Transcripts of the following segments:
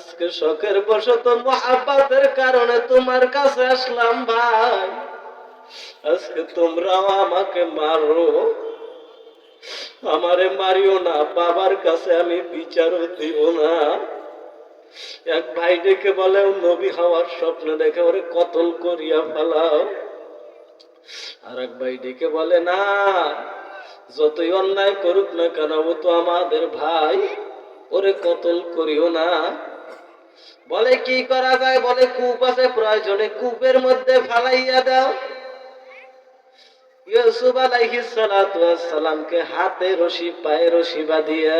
আজকে শখের বশত মহাব্বাতের কারণে তোমার কাছে আসলাম ভাই। আজকে তোমরাও আমাকে মারো। আমারে মারিও না, বাবার কাছে আমি বিচারও দিব না। এক ভাই ডেকে বলে নবী হওয়ার স্বপ্ন দেখে ওরে কতল করিয়া ফেলাও। আর এক ভাই ডেকে বলে, না, যতই অন্যায় করুক না কেন তো আমাদের ভাই, ওরে কতল করিও না। বলে কি করা যায়? বলে কূপ আছে প্রয়োজনে কূপের মধ্যে ফালাইয়া দাও। ইউসুফ আলাইহিস সালাতু সালামকে হাতে রশি, পায়ে রশি বাঁধিয়া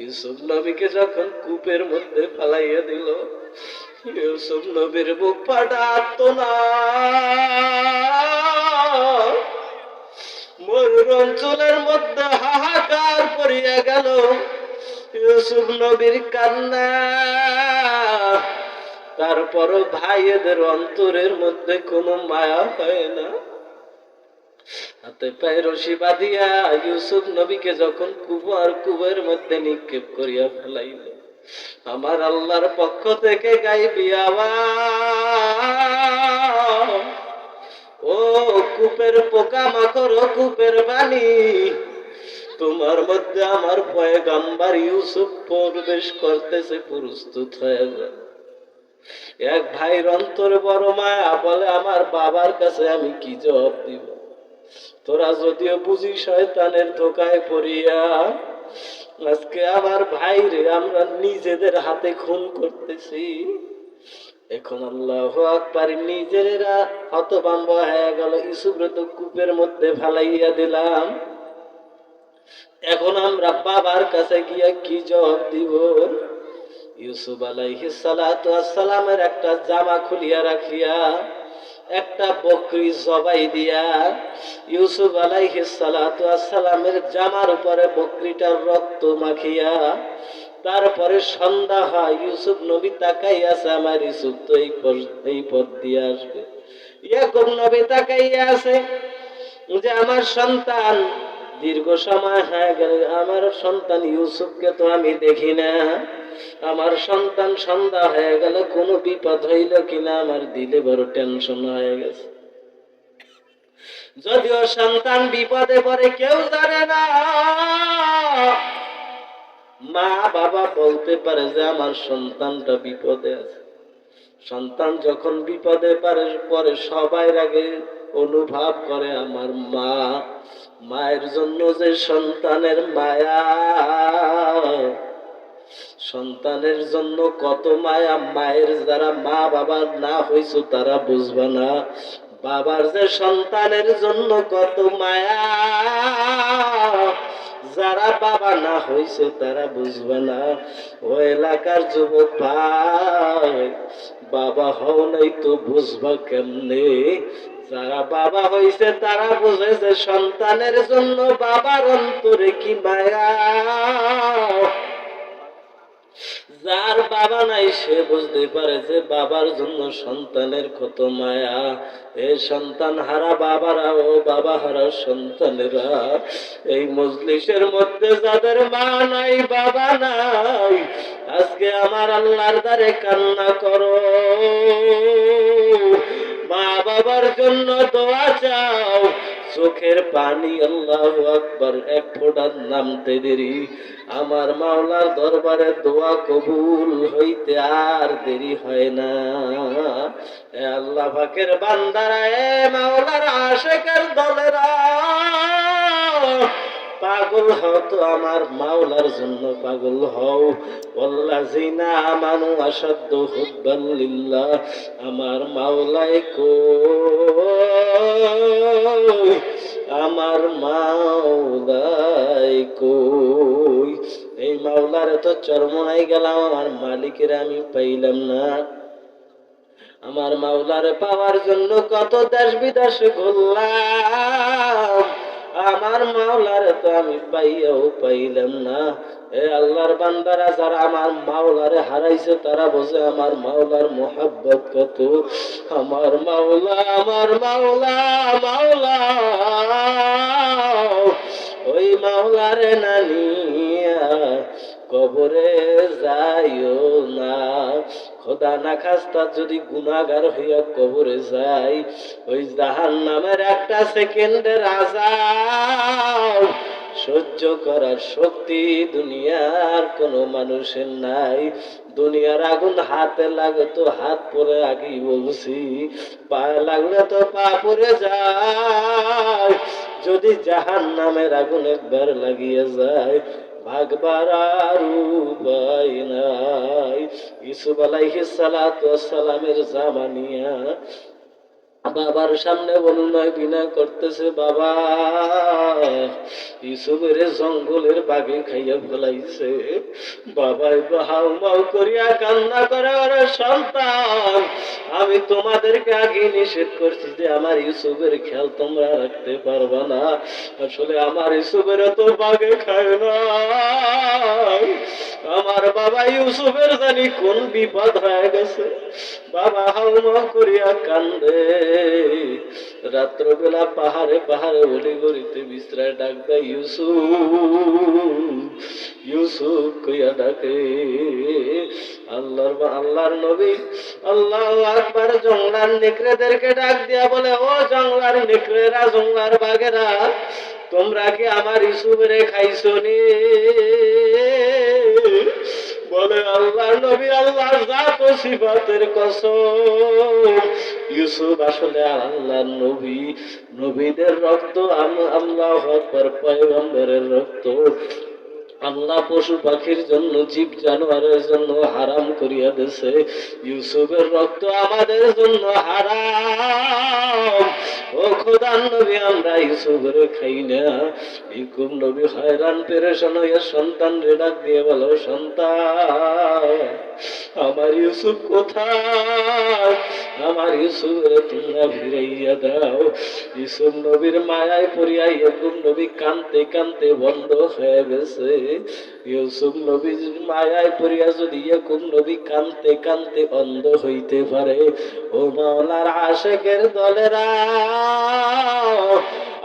ইউসুফ নবীকে যখন কূপের মধ্যে ফালাইয়া দিল, ইউসুফ নবীর বুক ফাটাত না। ময়ূর অঞ্চলের মধ্যে হাহাকার পড়িয়া গেল। ইউসুফ নবীর কান্না। তারপরও ভাইয়েদের অন্তরের মধ্যে কোনো মায়া হয় না। হাতে পায়ে রশি বাঁধিয়া ইউসুফ নবীকে যখন কুবার কুবের মধ্যে নিক্ষেপ করিয়া ফেলাইল, আমার আল্লাহর পক্ষ থেকে গাইবি আওয়াজ। ও কূপের পোকা মাকড় কূপের বাণী তোমার মধ্যে আমার পয়গাম্বার ইউসুফ প্রবেশ করতেছে, প্রস্তুত হয়ে যায় এক ভাইয়ের অন্তরে বড় মায়া বলে, আমার বাবার কাছে আমি কি জবাব দিব? তোরা যদিও বুঝি শয়তানের ধোকায় পড়িয়া, আজকে আমার ভাই রে আমরা নিজেদের হাতে খুন করতেছি। এখন আল্লাহ আকবার নিজেরা হতবাম্ব হয়ে গেল। ইসুফরে তো কূপের মধ্যে ফেলাইয়া দিলাম। এখন আমরা বাবার কাছে গিয়া কি জবাব দিব? ইউসুফ আলাইহিস সালাতু সালামের একটা জামা খুলিয়া রাখিয়া, একটা বকরি জবাই দিয়া ইউসুফ আলাইহিস সালাতু সালামের জামার উপরে বকরিটার রক্ত মাখিয়া, তারপরে সন্ধ্যা হয়, ইউসুফ নবী তাকাই আছে, আমার ইউসুফ তো এই এই পথ দিয়ে আসবে। ইয়াকুব নবী তাকাইয়া আছে যে, আমার সন্তান দীর্ঘ সময় হয়ে গেল, আমার সন্তান ইউসুফকে তো আমি দেখি না। আমার সন্তান সন্ধ্যা হয়ে গেল, কোনো বিপদ হইল কিনা আমার দিলে বড় টেনশন হয়ে গেছে। যদিও সন্তান বিপদে পড়ে, কেউ জানে না। মা বাবা বলতে পারে যে আমার সন্তানটা বিপদে আছে। সন্তান যখন বিপদে পারে, পরে সবাই আগে অনুভব করে আমার মা। মায়ের জন্য যে সন্তানের মায়া, সন্তানের জন্য কত মায়া, মায়ের যারা মা বাবার না হইছো তারা বুঝবে না। বাবার যে সন্তানের জন্য কত মায়া, যারা বাবা না হইছে তারা বুঝবে না। ও এলাকার যুবক ভাই, বাবা হও নাই তো বুঝবা কেমনে? যারা বাবা হইছে, তারা বুঝে যে সন্তানের জন্য বাবার অন্তরে কি মায়া। যার বাবা নাই, সে বুঝতে পারে যে বাবার জন্য সন্তানের কত মায়া। এ সন্তান হারা বাবারা, ও বাবা হারা সন্তানেরা। এই মজলিসের মধ্যে যাদের মা নাই, বাবা নাই, আজকে আমার আল্লাহর দ্বারে কান্না করো। মা বাবার জন্য দোয়া চাও। চোখের পানি, আল্লাহ আকবার, এক ফোটার নামতে দেরি। আমার মাওলার দরবারে দোয়া কবুল হইতে আর দেরি হয় না। আল্লাহ পাকের বান্দারা, এ মাওলার আশেকের দলেরা পাগল হও তো আমার মাওলার জন্য পাগল হও। ওয়াল্লাযিনা আমানু আশাদ্দু হুব্বান লিল্লাহ, আমার মাওলাই কো আমার মাওলাই কই? এই মাওলারে তো চরমনাই গেলাম, আমার মালিকের আমি পাইলাম না। আমার মাওলারে পাওয়ার জন্য কত দেশ বিদেশ ঘুরলাম। আমার মাওলারে তো আমি পাইয়াও পাইলাম না। এ আল্লাহর বান্দারা যারা আমার মাওলারে হারাইছে, তারা বোঝে আমার মাওলার মোহাব্বত কত। আমার মাওলা আমার মাওলা মাওলা, ওই মাওলারে নানিয়া কবরে যাইও না। খোদা না খাস্তা যদি গুনাগার হইয়া কবরে যাই ওই জাহান নামের একটা সেকেন্ডের আজাব সহ্য করার শক্তি দুনিয়ার কোনো মানুষের নাই। দুনিয়ার আগুন হাতে লাগতো হাত পরে আগেই বলছি, পায়ে লাগলে তো পা পরে যায়। যদি জাহান নামের আগুন একবার লাগিয়ে যায় সালামের জামানিয়া। বাবার সামনে অনুনয় বিনয় করতেছে, বাবা, ইসুফের জঙ্গলের বাগে খাইয়া ফেলাইছে। বাবা হাউ মাউ করিয়া কান্না করে, ওরে সন্তান আমি তোমাদেরকে আগে নিষেধ করছি যে আমার ইউসুফের খেয়াল তোমরা রাখতে পারবা না। আসলে আমার ইউসুফের তো বাগে খায় না। আমার বাবা ইউসুফের জানি কোন বিপদ হয়ে গেছে। বাবা হাউমা করিয়া কান্দে। রাত্রবেলা পাহাড়ে পাহাড়ে বলি গড়িতে বিশ্রায় ডাক দেয়, ইউসুফ ইউসুফ কইয়া ডাকে, আল্লাহর আল্লাহর নবী, আল্লাহ আকবার জংলার নেকড়েদেরকে ডাক দিয়া বলে, ও জংলার নেকড়েরা জংলার বাগেরা তোমরা কি আমার ইসুফরে খাইছো নি? বলে আল্লাহ নবী আল্লাহ জাত ও সিফাতের কসম। ইউসুফ আসলে আল্লাহ নবী। নবীদের রক্ত আল্লাহ আকবার, পয়গম্বরের রক্ত। আল্লাহ পশু পাখির জন্য, জীব জানোয়ারের জন্য হারাম করিয়া দিছে ইউসুফের রক্ত আমাদের জন্য হারাম। ও খোদার নবী, আমরা ইউসুফের খাই না। ইকুম নবী, হয়রান, পেরেশান হইয়া সন্তান রে ডাক দিয়ে বলো, সন্তান, আমার ইউসুফ কোথায়? আমার ইউসুফের তোমরা ফিরাইয়া দাও। ইউসুফ নবীর মায়ায় পড়িয়া ইকুম নবী কানতে কানতে বন্ধ হয়ে গেছে। ইউসুফ নবীর মায়ায় পড়িয়া যদি নবী কানতে কানতে অন্ধ হইতে পারে, ও মাওলার আশেকের দলেরা,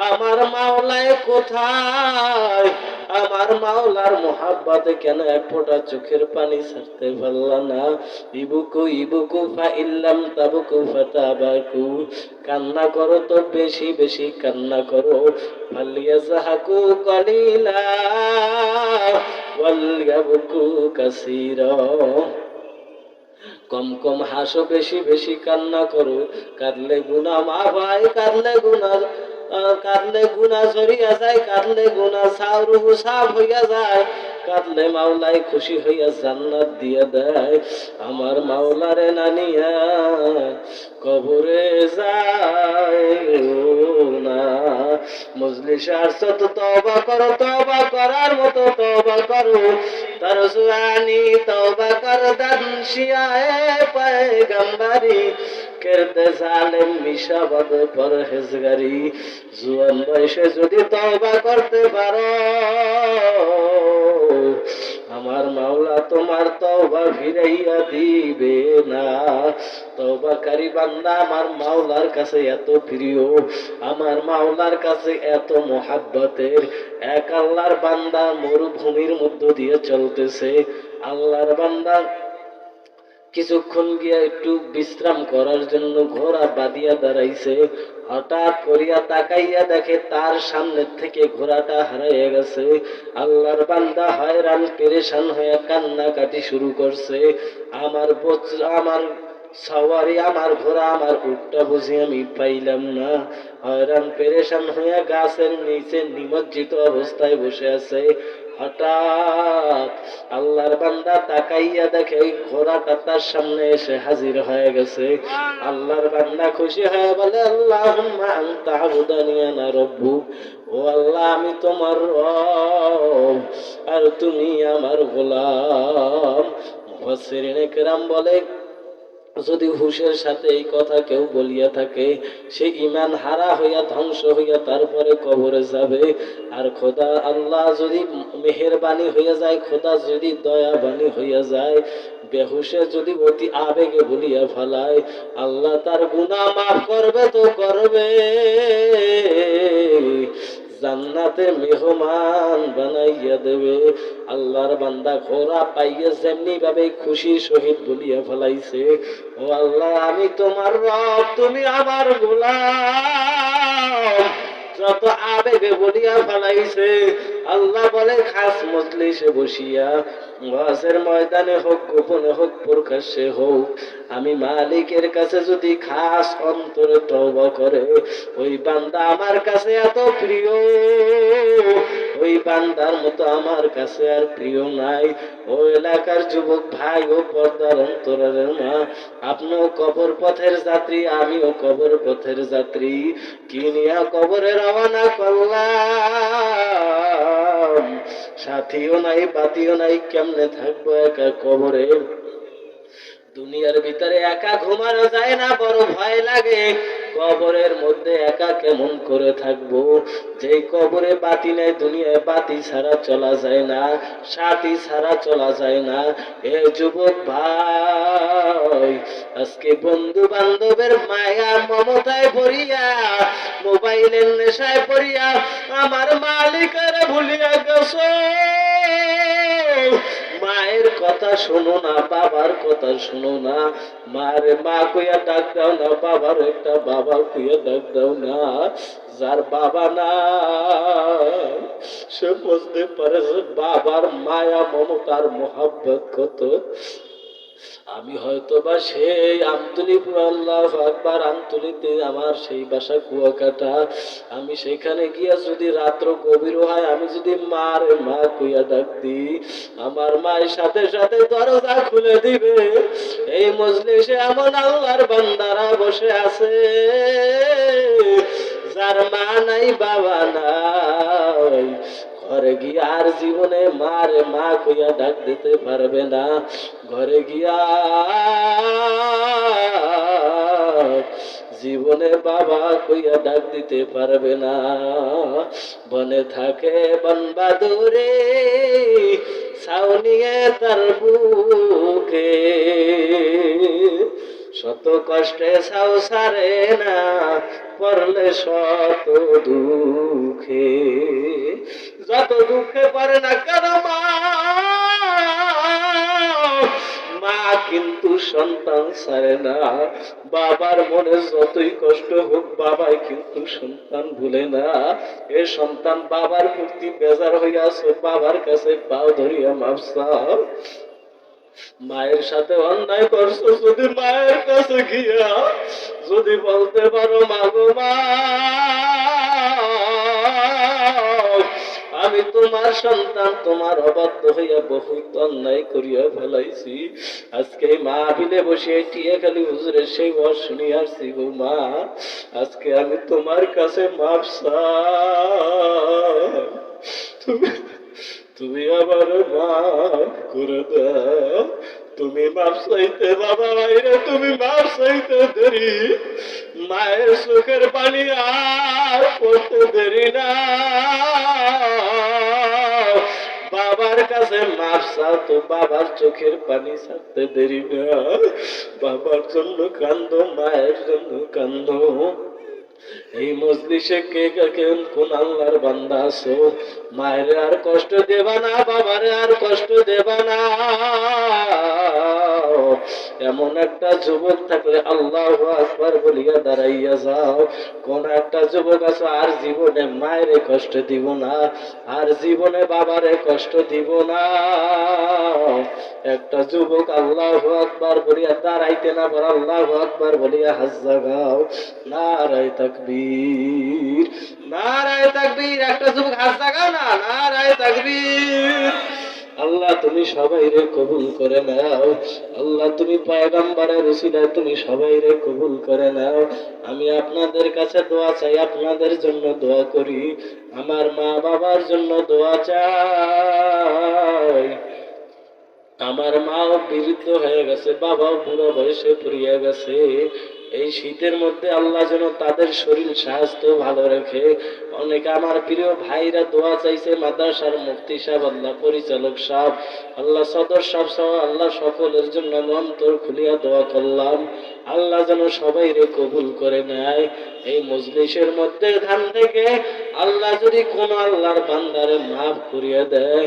আমার মাওলায় কোথায়? আমার মাওলার কেন এক চোখের পানি ছাড়তে পারলা না? ইবুকু ইবুকু ফা ইল্লাম তাবুকু, ফাতাবাকু। কান্না করো তো বেশি বেশি কান্না করো। ফালিয়া জাহাকু কলিলা। ওয়ালিয়াবকু কাসীরা। কম কম হাসো, বেশি বেশি কান্না করো। কাঁদলে গুনা মা ভাই, কাঁদলে গুনা কাঁদলে গুনা সরিয়া যায়, কাঁদলে গুনা সাউরু সাফ হইয়া যায়। কাঁদলে মাওলাই খুশি হইয়া জান্নাত দিয়া দেয়। আমার মাওলারে নানিয়া কবরে যায় না। মজলিস আসছো তবা করো তবা করার মতো তবা করো। তার তবা কর দানশিয়ায় পয়গম্বরি। কেরতে জালেম মিশাবাদ পরহেজগারি। জুয়ান বয়সে যদি তবা করতে পারো, আমার মাওলা তোমার তওবা ফিরাইয়া দিবে না। তওবাকারী বান্দা আমার মাওলার কাছে এত প্রিয়, আমার মাওলার কাছে এত মোহাব্বতের। এক আল্লাহর বান্দা মরুভূমির মধ্য দিয়ে চলতেছে। আল্লাহর বান্দা কিছুক্ষণ গিয়া একটু বিশ্রাম করার জন্য ঘোড়া বাঁধিয়া দাঁড়াইছে। হঠাৎ করিয়া তাকাইয়া দেখে তার সামনে থেকে ঘোড়াটা হারাইয়া গেছে। আল্লাহর বান্দা হয়রান, পেরেশান হয়ে কান্নাকাটি শুরু করছে। আমার আমার সওয়ারি, আমার ঘোড়া, আমার উঠটা বুঝি আমি পাইলাম না। হয়রান, পেরেশান হইয়া গাছের নিচে নিমজ্জিত অবস্থায় বসে আছে। হঠাৎ আল্লাহর বান্দা তাকাইয়া দেখে এই ঘোড়াটা তার সামনে এসে হাজির হয়ে গেছে। আল্লাহর বান্দা খুশি হয়ে বলে আল্লাহ আনতা আবুদানিয়ানা রব্বু। ও আল্লাহ আমি তোমার রব আর তুমি আমার গোলাম। মুফাসসিরিনে কেরাম বলে যদি হুশের সাথে এই কথা কেউ বলিয়া থাকে, সে ইমান হারা হইয়া ধ্বংস হইয়া তারপরে কবরে যাবে। আর খোদা আল্লাহ যদি মেহেরবানি হইয়া যায়, খোদা যদি দয়াবানি হইয়া যায়, বেহুশে যদি অতি আবেগে বলিয়া ফেলায়, আল্লাহ তার গুনাহ মাফ করবে তো করবে। জান্নাতের মেহমান বানাইয়া দেবে। আল্লাহর বান্দা ঘোড়া পাইয়ে যেমনি ভাবে খুশি শহীদ বলিয়া ফেলাইছে। ও আল্লাহ, আমি তোমার রব, তুমি আমার গোলাম। যত আবেগে বলিয়া ফেলাইছে আল্লাহ বলে খাস মজলিসে বসিয়া, ওয়াজের ময়দানে হোক, গোপনে হোক, প্রকাশ্যে হোক, আমি মালিকের কাছে যদি খাস অন্তরে তওবা করে, ওই বান্দা আমার কাছে এত প্রিয়, ওই বান্দার মতো আমার কাছে আর প্রিয় নাই। ও এলাকার যুবক ভাই ও পর্দার অন্তরের মা, আপনিও কবর পথের যাত্রী, আমিও কবর পথের যাত্রী। কিনিয়া কবরে রওনা করলাম? সাথীও নাই, বাতিও নাই, কেমনে থাকব একা কবরে? দুনিয়ার ভিতরে একা ঘুমানো যায় না, বড় ভয় লাগে। কবরের মধ্যে একা কেমন করে থাকব? যেই কবরে বাতি নেই, দুনিয়ায় বাতি ছাড়া চলা যায় না সাথী ছাড়া চলা যায় না। এ যুবক ভাই, আজকে বন্ধু বান্ধবের মায়া মমতায় পড়িয়া মোবাইলের নেশায় পড়িয়া, আমার মালিকের ভুলিয়া গেছো। মায়ের কথা শোনো না, বাবার কথা শোনো না। মারে মা কইয়া ডাক দাও না, বাবার একটা বাবা কইয়া ডাক দাও না। যার বাবা না সে বুঝতে পারে বাবার মায়া, মমতার মোহাব্বত কত। আমি হয়তো বা সেই আমতলি আল্লাহ আকবার আমতলিতে আমার সেই বাসা কুয়াকাটা। আমি সেখানে গিয়া যদি রাত্র গভীর হয়, আমি যদি মার মা কুইয়া ডাক আমার মায়ের সাথে সাথে দরজা খুলে দিবে। এই মজলিসে এমন আল্লাহর বান্দারা বসে আছে। যার মা নাই, বাবা নাই। ঘরে গিয়া আর জীবনে মারে মা কইয়া ডাক দিতে পারবে না। ঘরে গিয়া জীবনে বাবা কইয়া ডাক দিতে পারবে না। বনে থাকে বনবাদুরে সাউনিয়ে তার বুকে। শত কষ্টে সাউ সারে না, পড়লে শত দুঃখে। যত দুঃখে পড়ে না কেন মা? মা কিন্তু সন্তান ছাড়ে না। বাবার মনে যতই কষ্ট হোক, বাবাই কিন্তু সন্তান ভুলে না। এ সন্তান বাবার প্রতি বেজার হইয়াছে বাবার কাছে পাও ধরিয়া মাপসা মায়ের সাথে অন্যায় করছ, যদি মায়ের কাছে গিয়া যদি বলতে পারো মাগো মা তোমার সন্তান তোমার অবাধ্য হইয়া বহুত অন্যায় করিয়া ফেলাইছি। আজকে মা বিলে বসে টিয়া খালি হুজুরের সেই শুনি আসছি গো মা। আজকে আমি তোমার কাছে মাপসা তুমি তুমি আমার মাফ করে তুমি মাপ চাইতে বাবা ভাইরে তুমি মাপ চাইতে দেরি। মায়ের চোখের পানি আর পড়তে দেরি না। কাছে চাও তো বাবার চোখের পানি ছাড়তে দেরি না। বাবার জন্য কান্দ, মায়ের জন্য কান্দ। এমন একটা যুবক থাকলে আল্লাহ আকবার বলিয়া দাঁড়াইয়া যাও। কোন একটা যুবক আছো, আর জীবনে মায়েরে কষ্ট দিব না, আর জীবনে বাবারে কষ্ট দিব না। একটা যুবক আল্লাহ আকবার বলিয়া, দাঁড়াইতে না পারে, আল্লাহ আকবার বলিয়া হাজ জাগাও নারায় তাকবীর নারায় তাকবীর, একটা যুবক হাজ জাগাও না, নারায় তাকবীর। আল্লাহ তুমি সবাই রে কবুল করে নাও, আল্লাহ তুমি পয়গম্বরের উসিলায় তুমি সবাই রে কবুল করে নাও। আমি আপনাদের কাছে দোয়া চাই, আপনাদের জন্য দোয়া করি, আমার মা বাবার জন্য দোয়া চাই। আমার মাও বৃদ্ধ হয়ে গেছে বাবাও বুড়ো বয়সে পড়িয়া গেছে। এই শীতের মধ্যে আল্লাহ যেন তাদের শরীর স্বাস্থ্য ভালো রাখে, অনেকে আমার প্রিয় ভাইরা দোয়া চাইছে, মাদ্রাসার মুফতি সাহেব, আল্লাহ পরিচালক সাহেব, আল্লাহ সদর সাহেব সহ আল্লাহ সকলের জন্য অন্তর খুলিয়া দোয়া করলাম। আল্লাহ যেন সবাই রে কবুল করে নেয়। এই মজলিসের মধ্যে ধান থেকে আল্লাহ যদি কোন আল্লাহর বান্দারে মাফ করিয়া দেয়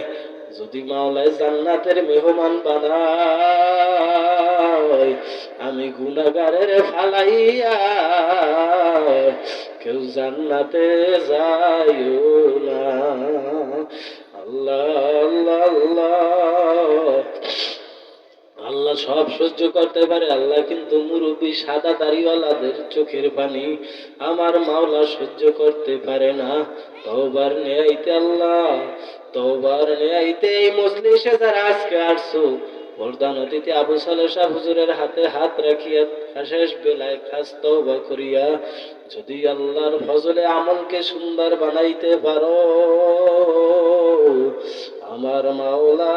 যদি মাওলায় জান্নাতের মেহমান বানায়, আমি গুনাগারের ফালাইয়া কেউ জান্নাতে যাইও না। আল্লাহ আল্লাহ আল্লাহ। আল্লাহ সব সহ্য করতে পারে, আল্লাহ কিন্তু মুরব্বী সাদা দাড়িওয়ালাদের চোখের পানি। আমার মাওলা সহ্য করতে পারে না। তওবার নেয়াইতে আল্লাহ। এই মজলিসে যারা আজকে আসছো অতিথি আবু শাহ হুজুরের হাতে হাত রাখিয়া শেষ বেলায় খাস করিয়া, যদি আল্লাহর ফজলে আমলকে সুন্দর বানাইতে পারো, আমার মাওলা,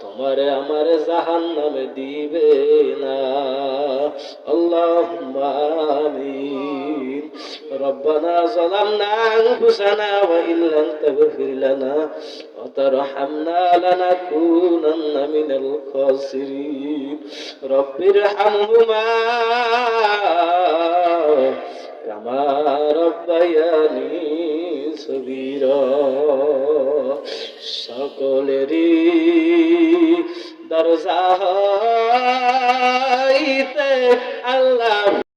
তোমারে আমারে জাহান নামে দিবে না। আল্লাহ আমিন। ربنا ظلمنا أنفسنا وإن لم تغفر لنا وترحمنا لنكونن من الخاسرين رب ارحمهما كما ربياني صغيرا সকলেরই দরজা হইতে আল্লাহ